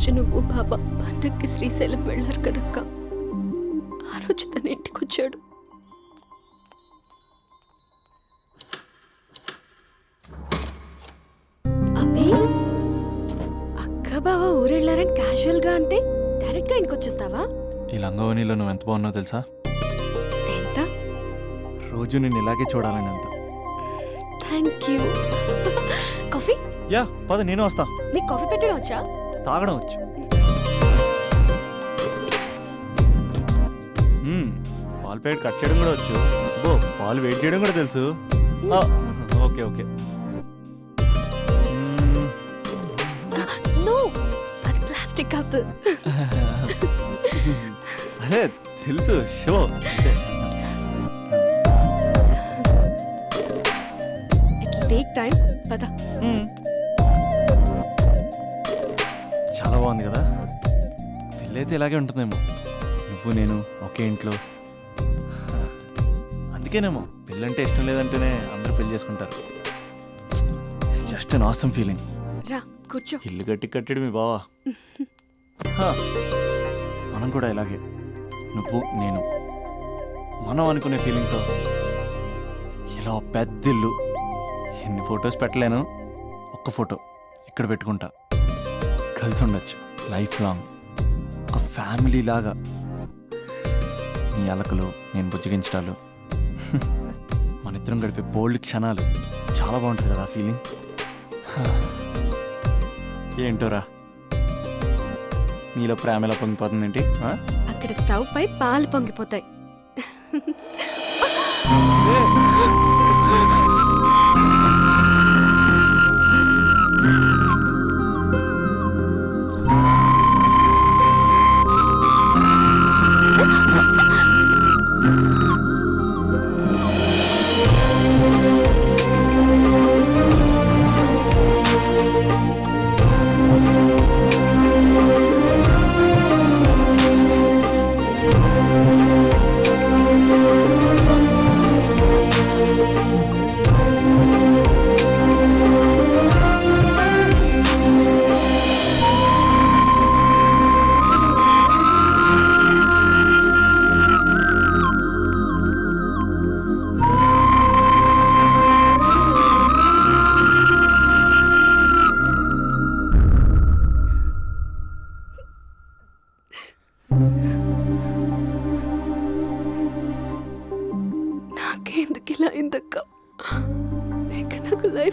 రోజు నువ్వు బాబా పండక్కి శ్రీశైలం వెళ్ళారు కదక్క. ఆ రోజు తన ఇంటికి వచ్చాడు అబ్బి! అక్క బావ ఊరెళ్ళారని క్యాజువల్గా అంటే డైరెక్ట్గా ఇంటికి వచ్చేస్తావా ఈ లంగవనిలో నువ్వు ఎంత బాగున్నావు తెలుసా? ఎంత? రోజు నేను ఇలాగే చూడాలని అంత. Thank you coffee? యా పద నేను వస్తా. నీకు కాఫీ పెట్టడం వచ్చా? తాగడం వచ్చు పాలు ప్యాకెట్ కట్ చేయడం కూడా వచ్చు. బో పాలు వెయిట్ చేయడం కూడా తెలుసు. ఆ, ఓకే ఓకే. అది ప్లాస్టిక్ కప్ అదే తెలుసు షో. టేక్ టైం పద. చాలా బాగుంది కదా? పెళ్ళైతే ఇలాగే ఉంటుందేమో. నువ్వు నేను ఒకే ఇంట్లో. అందుకేనేమో పెళ్ళంటే ఇష్టం లేదంటేనే అందరూ పెళ్ళి చేసుకుంటారు. జస్ట్ అన్ ఆసమ్ ఫీలింగ్ రా కూర్చో. ఇల్లు కట్టి కట్టాడు మీ బావా. హా, మనం కూడా ఇలాగే. నువ్వు నేను. మనం అనుకునే ఫీలింగ్తో ఇలా ఓ పెద్ద ఇల్లు ఎన్ని ఫొటోస్ పెట్టలేను? ఒక్క ఫోటో ఇక్కడ పెట్టుకుంటా. కలిసి ఉండొచ్చు. లైఫ్ లాంగ్ ఒక ఫ్యామిలీ లాగా. నీ అలకలు నేను బుజ్జగించడాలు. మన ఇద్దరం గడిపే బోల్డ్ క్షణాలు చాలా బాగుంటుంది కదా ఫీలింగ్ ఏంటోరా? నీలో ప్రేమ ఎలా పొంగిపోతుందేంటి? అక్కడ స్టవ్ పై పాలు పొంగిపోతాయి.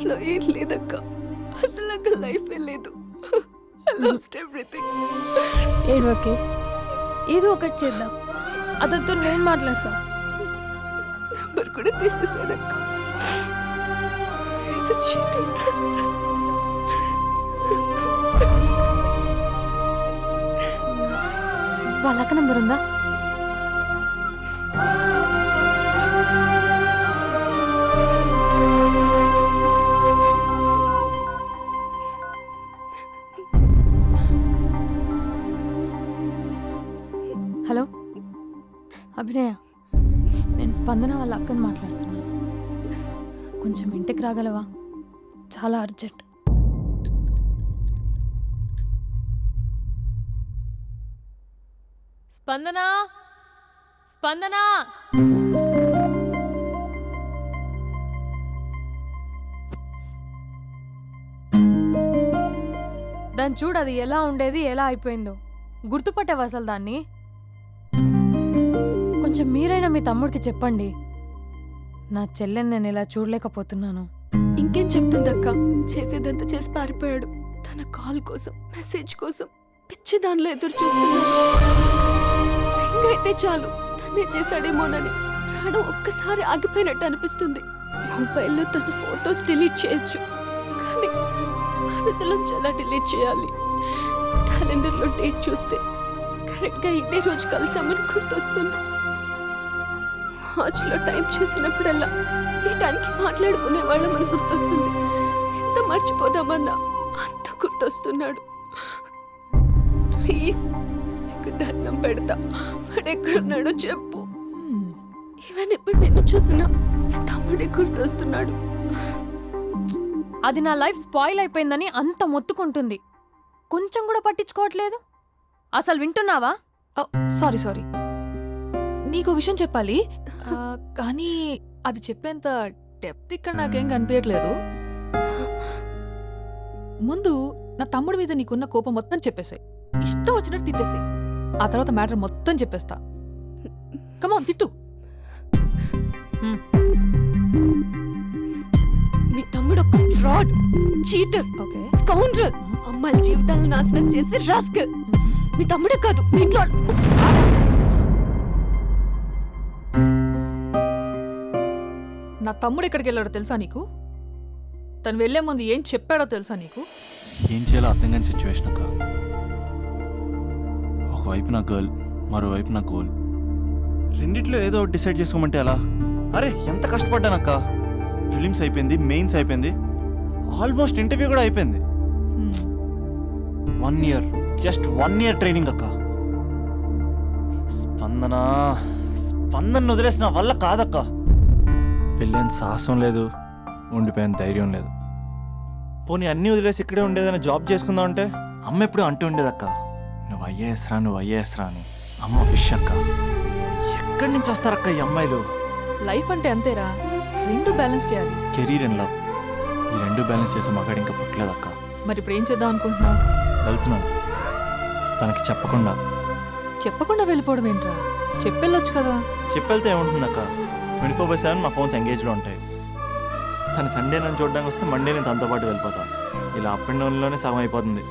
నాకు లైఫ్లో ఏం లేదక్క. అసలు నాకు లైఫ్ లేదు. లాస్ట్ ఎవ్రీథింగ్ ఏడవకే ఏదో ఒకటి చేద్దాం. అతనితో నేను మాట్లాడతా. నంబర్ కూడా తీసేసాడక్క He's a cheater. వాళ్ళ అక్క నంబర్ ఉందా? అభినయ నేను స్పందన వాళ్ళ అక్కని మాట్లాడుతున్నాను. కొంచెం ఇంటికి రాగలవా? చాలా అర్జెంట్. స్పందన! స్పందన! దాన్ని చూడు అది ఎలా ఉండేది ఎలా అయిపోయిందో. గుర్తుపట్టావు అసలు దాన్ని? కొంచెం మీరైనా మీ తమ్ముడికి చెప్పండి. నా చెల్లెని నేను ఇలా చూడలేకపోతున్నాను. ఇంకేం చెప్తుందక్క? చేసేదంతా చేసి పారిపోయాడు. తన కాల్ కోసం మెసేజ్ కోసం పిచ్చి దానిలో ఎదురు చూస్తున్నాడు. రింగ్ అయితే చాలు తనే చేశాడేమోనని ప్రాణం ఒక్కసారి ఆగిపోయినట్టు అనిపిస్తుంది. మొబైల్లో తన ఫొటోస్ డిలీట్ చేయొచ్చు కానీ మనసులోంచి ఎలా డిలీట్ చేయాలి. క్యాలెండర్లో డేట్ చూస్తే కరెక్ట్గా ఇదే రోజు కలిసామని గుర్తొస్తుంది. వాచ్లో టైం చూసినప్పుడల్లా ఈ టైంకి మాట్లాడుకునే వాళ్ళమని గుర్తొస్తుంది. ఎంత మర్చిపోదామన్నా అంత గుర్తొస్తున్నాడు. ప్లీజ్ నీకు దండం పెడతా. వాడు ఎక్కడున్నాడో చెప్పు ఈవెన్ ఇప్పుడు నిన్ను చూసినా తమ్ముడే గుర్తొస్తున్నాడు. అది నా లైఫ్ స్పాయిల్ అయిపోయిందని అంత మొత్తుకుంటుంది. కొంచెం కూడా పట్టించుకోవట్లేదు. అసలు వింటున్నావా? Sorry sorry. నీకు విషయం చెప్పాలి. ఆ, కానీ అది చెప్పేంత డెప్త్ ఇక్కడ నాకేం కనిపించట్లేదు ముందు నా తమ్ముడి మీద నీకున్న కోపం మొత్తం చెప్పేసాయి. ఇష్టం వచ్చినట్టు తిట్టేసాయి. ఆ తర్వాత మ్యాటర్ మొత్తం చెప్పేస్తా. కమాన్ తిట్టు. మీ తమ్ముడు ఒక ఫ్రాడ్ చీటర్ ఓకే స్కౌండ్రల్ అమ్మాయిల జీవితాలను నాశనం చేసి రాస్కల్ మీ తమ్ముడే కాదు మీ ఇంట్లో నా తమ్ముడు ఎక్కడికి వెళ్ళాడో తెలుసా నీకు? తను వెళ్ళే ముందు ఏం చెప్పాడో తెలుసా నీకు? ఏం చేయాలో అర్థం కాని సిచ్యువేషన్ అక్క. ఒకవైపు నా గర్ల్ మరోవైపు నా గోల్. రెండిట్లో ఏదో ఒకటి డిసైడ్ చేసుకోమంటే ఎలా? అరే ఎంత కష్టపడ్డానక్క ఫిలిమ్స్ అయిపోయింది మెయిన్స్ అయిపోయింది. ఆల్మోస్ట్ ఇంటర్వ్యూ కూడా అయిపోయింది. One year just one year training అక్క. స్పందన? స్పందన వదిలేసిన వల్ల కాదక్క. పెళ్ళైన సాహసం లేదు ఉండిపోయిన ధైర్యం లేదు. పోనీ అన్నీ వదిలేసి ఇక్కడే ఉండేదైనా జాబ్ చేసుకుందాం అంటే? అమ్మ ఎప్పుడు అంటూ ఉండేదక్క నువ్వు ఐఏఎస్ రా నువ్వు ఐఏఎస్ రా అని. అమ్మ ఫిష్ అక్క ఎక్కడి నుంచి వస్తారక్క ఈ అమ్మాయిలు? లైఫ్ అంటే అంతేరా రెండు బ్యాలెన్స్ చేయాలి. Career and love. ఈ రెండు బ్యాలెన్స్ చేసే మగాడు ఇంకా పుట్టలేదక్క. మరి ఇప్పుడు ఏం చేద్దాం అనుకుంటున్నావు? వెళ్తున్నాను. తనకి చెప్పకుండా. చెప్పకుండా వెళ్ళిపోవడం ఏంట్రా చెప్పెళ్ళొచ్చు కదా. చెప్పెళ్తే ఏముంటుందక్క? ట్వంటీ ఫోర్ బై సెవెన్ నా ఫోన్స్ ఎంగేజ్లో ఉంటాయి. తను సండే నన్ను చూడడానికి వస్తే మండే నేను తనతో పాటు వెళ్ళిపోతాను. ఇలా అప్ అండ్ డౌన్లోనే సగం అయిపోతుంది.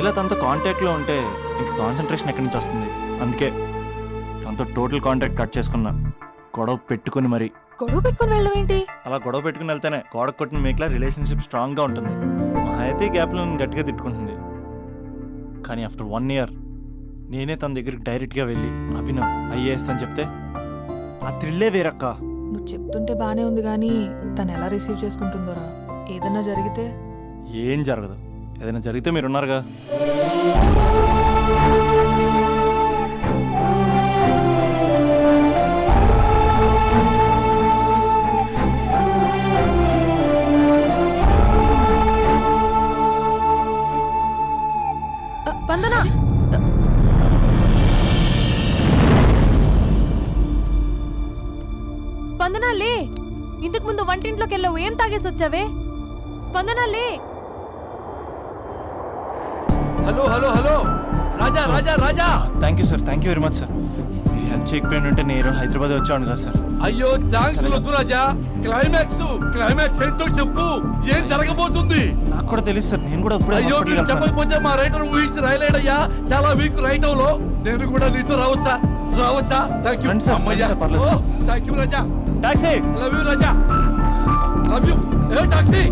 ఇలా తనతో కాంటాక్ట్లో ఉంటే ఇంక కాన్సన్ట్రేషన్ ఎక్కడి నుంచి వస్తుంది? అందుకే తనతో టోటల్ కాంటాక్ట్ కట్ చేసుకున్నా. గొడవ పెట్టుకుని మరి. గొడవ పెట్టుకొని వెళ్ళడం ఏంటి? అలా గొడవ పెట్టుకుని వెళ్తేనే గోడ కొట్టిన మేకలా రిలేషన్షిప్ స్ట్రాంగ్గా ఉంటుంది. మా అయితే గ్యాప్లో నన్ను గట్టిగా తిట్టుకుంటుంది. కానీ ఆఫ్టర్ వన్ ఇయర్ నేనే తన దగ్గరికి డైరెక్ట్గా వెళ్ళి అభినవ్ ఐఏఎస్ అని చెప్తే ఆ థ్రిల్లే వేరక్క. నువ్వు చెప్తుంటే బానే ఉంది కానీ తను ఎలా రిసీవ్ చేసుకుంటుందోరా? ఏదన్నా జరిగితే? ఏం జరగదు. ఏదైనా జరిగితే మీరు వెళ్ళావు ఏం తాగేసి వచ్చావే? స్పందన లే hello hello hello. Raja Raja Raja. Thank you sir. Thank you very much sir. మీరు హెల్ప్ చేయకపోయిన ఉంటే నేను హైదరాబాద్ వచ్చాను కదా సార్. అయ్యో థ్యాంక్స్ వద్దు రాజా. క్లైమాక్స్ క్లైమాక్స్ ఏంటో చెప్పు. ఏం జరగబోతుంది? నాకు కూడా తెలుసు సార్. నేను కూడా ఇప్పుడే అయ్యో మీరు. చెప్పకపోతే మా రైటర్ ఊహించి రాయలేడయ్యా. చాలా వీక్ రైటంలో నేను కూడా నీతో రావచ్చా? రావచ్చా? థ్యాంక్ యూ పర్లేదు. Thank you Raja. Taxi love you Raja. Love you A taxi?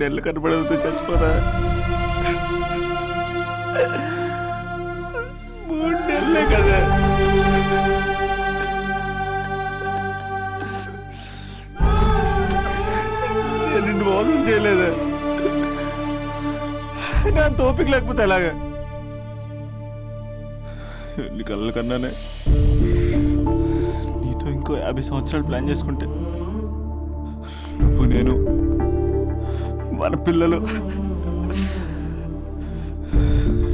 నెలలు కనపడకపోతే చచ్చిపోతా. మూడు నెలలే కదా. నేను నిన్ను మోసం చేయలేదా. నా తోపిక లేకపోతే ఎలాగా? ఎన్ని కళ్ళ కన్నానే. నీతో ఇంకో యాభై సంవత్సరాలు ప్లాన్ చేసుకుంటే నువ్వు నేను మన పిల్లలు.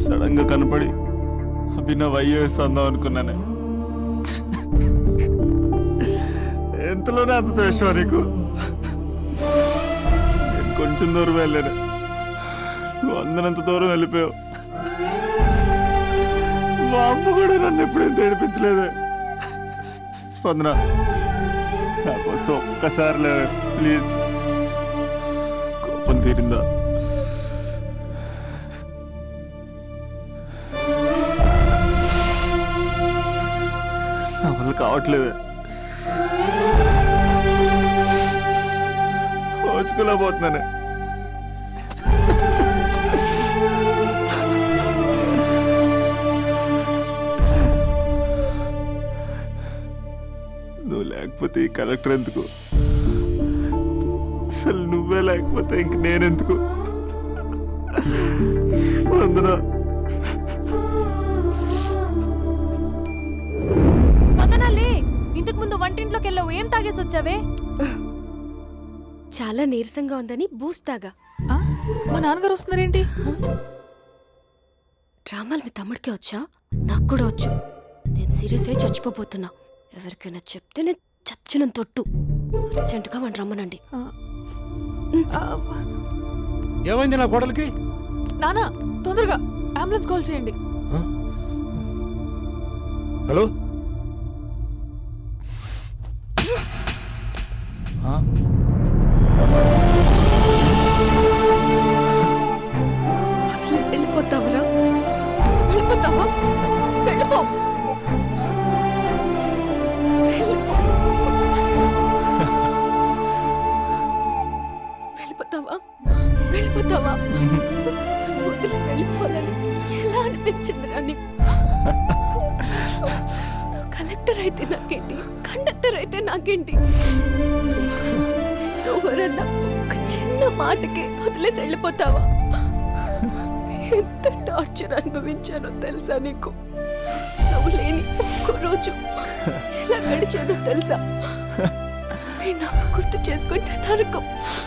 సడన్గా కనపడి అభినవ్ ఐఏఎస్ అందాం అనుకున్నానే. ఎంతలోనే అంత ద్వేషం నీకు? నేను కొంచెం దూరం వెళ్ళాను. నువ్వు అందనంత దూరం వెళ్ళిపోయావు. మా అమ్మ కూడా నన్ను ఎప్పుడేం తేడిపించలేదే స్పందన నా కోసం ఒక్కసారి లేవే ప్లీజ్. కోపం తీరిందా నా వల్ల కావట్లేదే. ఓచుకోలేకపోతున్నానే నువ్వు లేకపోతే కలెక్టర్ ఎందుకు? అసలు నువ్వు లేకపోతే ఇంక నేనెందుకు? వందనా? స్పందన లే ఇంతకు ముందు వంటింట్లోకి వెళ్ళావు ఏం తాగేసి వచ్చావే? చాలా నీరసంగా ఉందని బూస్ట్ తాగా. ఆ? మా నాన్నగారు వస్తున్నారేంటి? డ్రామాలు మీ తమ్ముడికే వచ్చా? నాకు కూడా వచ్చు. నేను సీరియస్ అయి చచ్చిపోబోతున్నా. ఎవరికైనా చెప్తే నేను చచ్చిన తొట్టు. అర్జెంటుగా మన రమ్మనండి. ఆ, ఏమైంది నా కోడలికి? నాన్న తొందరగా. అంబులెన్స్ కాల్ చేయండి. హలో? వెళ్ళిపోతావరా? వెళ్ళిపోతావా? వెళ్ళిపో వెళ్ళిపో. ఎంత టార్చర్ అనుభవించానో తెలుసా నీకు? నువ్వు లేని ఒక్క రోజు ఎలా గడిచేదో తెలుసా? నేను గుర్తు చేసుకుంటే నరకం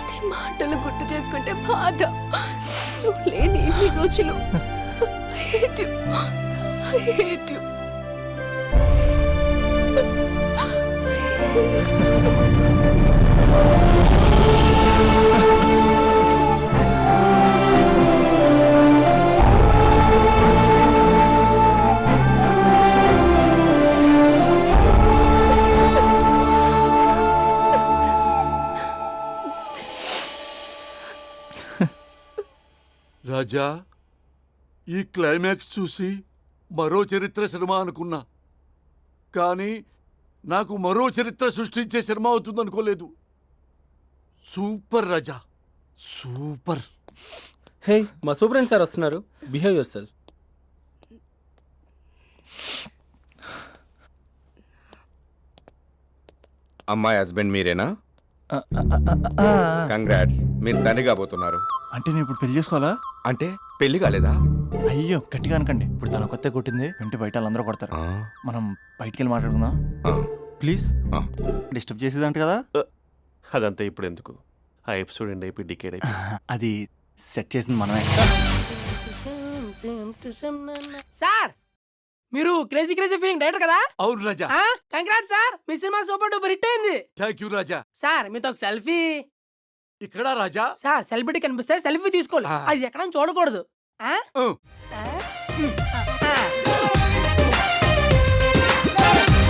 నీ మాటలు గుర్తు చేసుకుంటే బాధ. నువ్వు లేని ఈ రోజులు Thank you. రాజా ఈ క్లైమాక్స్ చూసి మరో చరిత్ర సినిమా అనుకున్నా. కానీ నాకు మరో చరిత్ర సృష్టించే సినిమా అవుతుంది అనుకోలేదు సూపర్ రాజా సూపర్. హే మా సూపరెంట్ సార్ వస్తున్నారు. బిహేవ్ యువర్ సెల్ఫ్ అమ్మాయి హస్బెండ్ మీరేనా. కంగ్రాట్స్ మీరు తండ్రి కాబోతున్నారు. అంటే నేను ఇప్పుడు పెళ్ళి చేసుకోవాలా? అంటే పెళ్ళి కాలేదా? అయ్యో గట్టిగా అనకండి. ఇప్పుడు తన కొత్త కొట్టింది వింటే బయట వాళ్ళందరూ కొడతారు. మనం బయటికి వెళ్ళి మాట్లాడుకుందాం. ప్లీజ్. డిస్టర్బ్ చేసేదంట కదా. అదంతా ఇప్పుడు ఎందుకు? ఆ ఎపిసోడ్ ఎండ్ అయిపోయి డికేడ్ అయిపోయి. అది సెట్ చేసింది మనమే. సార్! మీరు క్రేజీ క్రేజీ ఫీలింగ్ డైరెక్టర్ కదా? అవును రాజా. Congrat sir. మీ సినిమా సూపర్ డూపర్ హిట్ అయింది. Thank you Raja. సార్ మీతో ఒక సెల్ఫీ. ఇక్కడ రాజా? సార్ సెలబ్రిటీ కనిపిస్తే సెల్ఫీ తీసుకోవాలి. అది ఎక్కడ చూడకూడదు. ఆ.